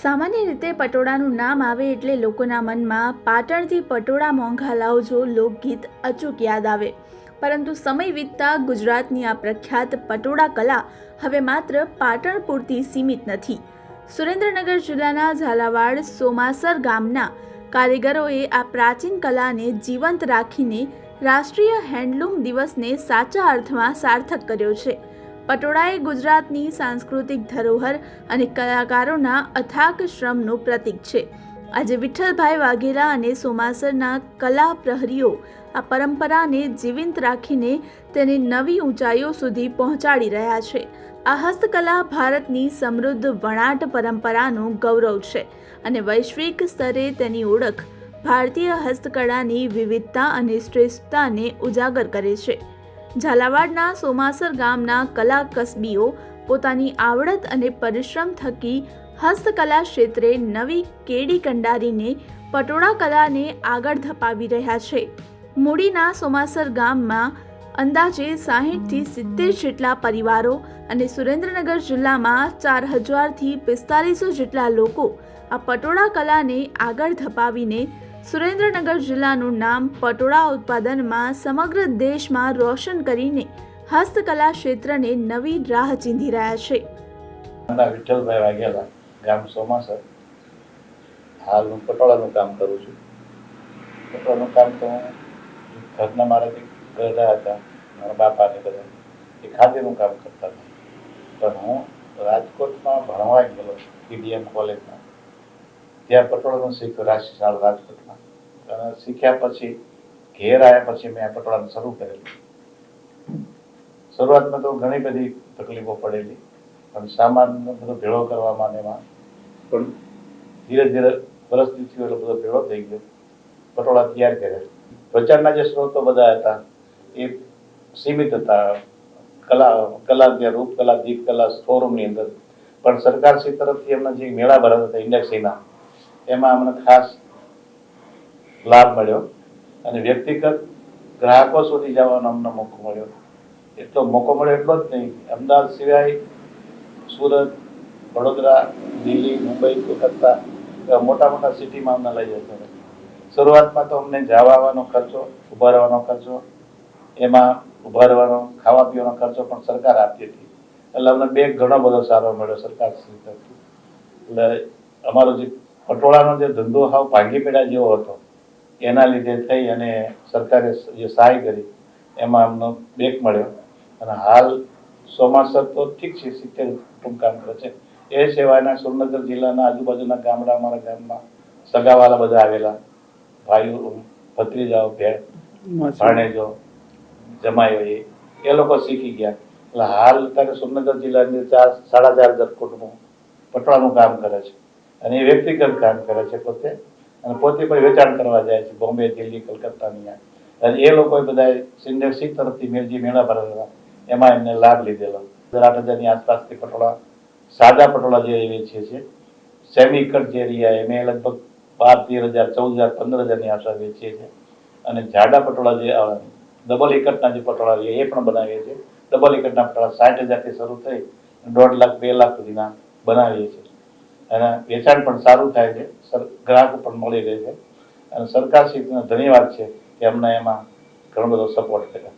સામાન્ય રીતે પટોળાનું નામ આવે એટલે લોકોના મનમાં પાટણથી પટોળા મોંઘા લાવજો લોકગીત અચૂક યાદ આવે. પરંતુ સમય વીતતા ગુજરાતની આ પ્રખ્યાત પટોળા કલા હવે માત્ર પાટણ પૂરતી સીમિત નથી. સુરેન્દ્રનગર જિલ્લાના ઝાલાવાડ સોમાસર ગામના કારીગરોએ આ પ્રાચીન કલાને જીવંત રાખીને રાષ્ટ્રીય હેન્ડલૂમ દિવસને સાચા અર્થમાં સાર્થક કર્યો છે. પટોળા એ ગુજરાતની સાંસ્કૃતિક ધરોહર અને કલાકારોના અથાક શ્રમનું પ્રતીક છે. આજે વિઠ્ઠલભાઈ વાઘેલા અને સોમાસરના કલા પ્રહરીઓ આ પરંપરાને જીવંત રાખીને તેને નવી ઊંચાઈઓ સુધી પહોંચાડી રહ્યા છે. આ હસ્તકલા ભારતની સમૃદ્ધ વણાટ પરંપરાનું ગૌરવ છે અને વૈશ્વિક સ્તરે તેની ઓળખ ભારતીય હસ્તકળાની વિવિધતા અને શ્રેષ્ઠતાને ઉજાગર કરે છે. ઝાલાવાડના સોમાસર ગામના કલા કસબીઓ પોતાની આવડત અને પરિશ્રમ થકી હસ્તકલા ક્ષેત્રે નવી કેડી કંડારીને પટોળા કલાને આગળ ધપાવી રહ્યા છે. મૂડીના સોમાસર ગામમાં અંદાજે સાહીઠથી સિત્તેર જેટલા પરિવારો અને સુરેન્દ્રનગર જિલ્લામાં ચાર હજારથી પિસ્તાલીસો જેટલા લોકો આ પટોળા કલાને આગળ ધપાવીને સુરેન્દ્રનગર જિલ્લાનું નામ પટોળા ઉત્પાદનમાં સમગ્ર દેશમાં રોશન કરીને હસ્તકલા ક્ષેત્રને નવી રાહ ચીંધી રહ્યા છે. વિઠ્ઠલભાઈ વાઘેલા, ગામ સોમાસર. હાલ હું પટોળાનું કામ કરું છું. પટોળાનું કામ તો ઘરના મારાથી ગઢા હતા, મારા બાપાને બધા એ ખાતેનું કામ કરતા હતા. પણ હું રાજકોટમાં ભણવા ગયેલો પીડીએમ કોલેજમાં. ત્યાં પટોળાનું શીખ્યું રાશિ શાળા રાજકોટમાં શીખ્યા પછી ઘેર આવ્યા પછી મેં પટોળાનું શરૂ કરેલું. શરૂઆતમાં તો ઘણી બધી તકલીફો પડેલી. પણ સામાન બધો ભેળો કરવામાં ને એમાં પણ ધીરે ધીરે પરિસ્થિતિ થયું એટલે બધો ભેળો થઈ ગયો. પટોળા તૈયાર કર્યા. પ્રચારના જે સ્ત્રોતો બધા હતા, એ સીમિત હતા. કલા કલા જે રૂપ દીપકલા દીપ કલા શોરૂમની અંદર. પણ સરકારશ્રી તરફથી એમના જે મેળા ભરાતા હતા ઇન્ડેક્સીના એમાં અમને ખાસ લાભ મળ્યો અને વ્યક્તિગત ગ્રાહકો સુધી જવાનો અમને મોકો મળ્યો. એટલો મોકો મળ્યો એટલો જ નહીં. અમદાવાદ સિવાય સુરત, વડોદરા, દિલ્હી, મુંબઈ, કોલકાતા એવા મોટા મોટા સિટીમાં અમને લઈ જતો શરૂઆતમાં તો અમને જવા આવવાનો ખર્ચો ઊભા રહેવાનો ખર્ચો, એમાં ઊભા રહેવાનો, ખાવા પીવાનો ખર્ચો પણ સરકાર આપતી હતી. એટલે અમને બે ઘણો બધો સારો મળ્યો સરકાર એટલે અમારો જે પટોળાનો જે ધંધો હાવ ભાંગી પેડા જેવો હતો એના લીધે થઈ અને સરકારે જે સહાય કરી એમાં એમનો બેક મળ્યો. અને હાલ ચોમાસર તો ઠીક છે સિત્તેર કામ કરે છે. એ સિવાયના સુરનગર જિલ્લાના આજુબાજુના ગામડા અમારા ગામમાં સગાવાલા બધા આવેલા. ભાઈઓ ભત્રીજાઓ ભેણ ભાણેજો જમાયો એ એ લોકો શીખી ગયા. એટલે હાલ અત્યારે સુરનગર જિલ્લાની ચાર સાડા ચાર હજાર કુટુંબો પટોળાનું કામ કરે છે. અને એ વ્યક્તિગત કામ કરે છે પોતે. અને પોતે પણ વેચાણ કરવા જાય છે બોમ્બે, દિલ્હી કલકત્તાની. અને એ લોકોએ બધા સિન્ડેક્સી તરફથી મેળજી મેળા ભરેલા. એમાં એમને લાભ લીધેલો. હજાર આઠ હજારની આસપાસથી પટોળા, સાદા પટોળા જે વેચીએ છીએ સેમી કટ જે રહ્યા, એમ લગભગ બાર, તેર હજાર, ચૌદ હજાર, પંદર હજારની આસપાસ વેચીએ છીએ અને જાડા પટોળા જે ડબલ એકટના જે પટોળા રહીએ એ પણ બનાવીએ છીએ ડબલ ઇકટના પટોળા સાઠ હજારથી શરૂ થઈ દોઢ લાખ, બે લાખ સુધીના બનાવીએ છીએ અને વેચાણ પણ સારું થાય છે. ગ્રાહકો પણ મળી રહે છે. અને સરકાર શ્રીનો ધન્યવાદ છે કે અમને એમાં ઘણો બધો સપોર્ટ કર્યો.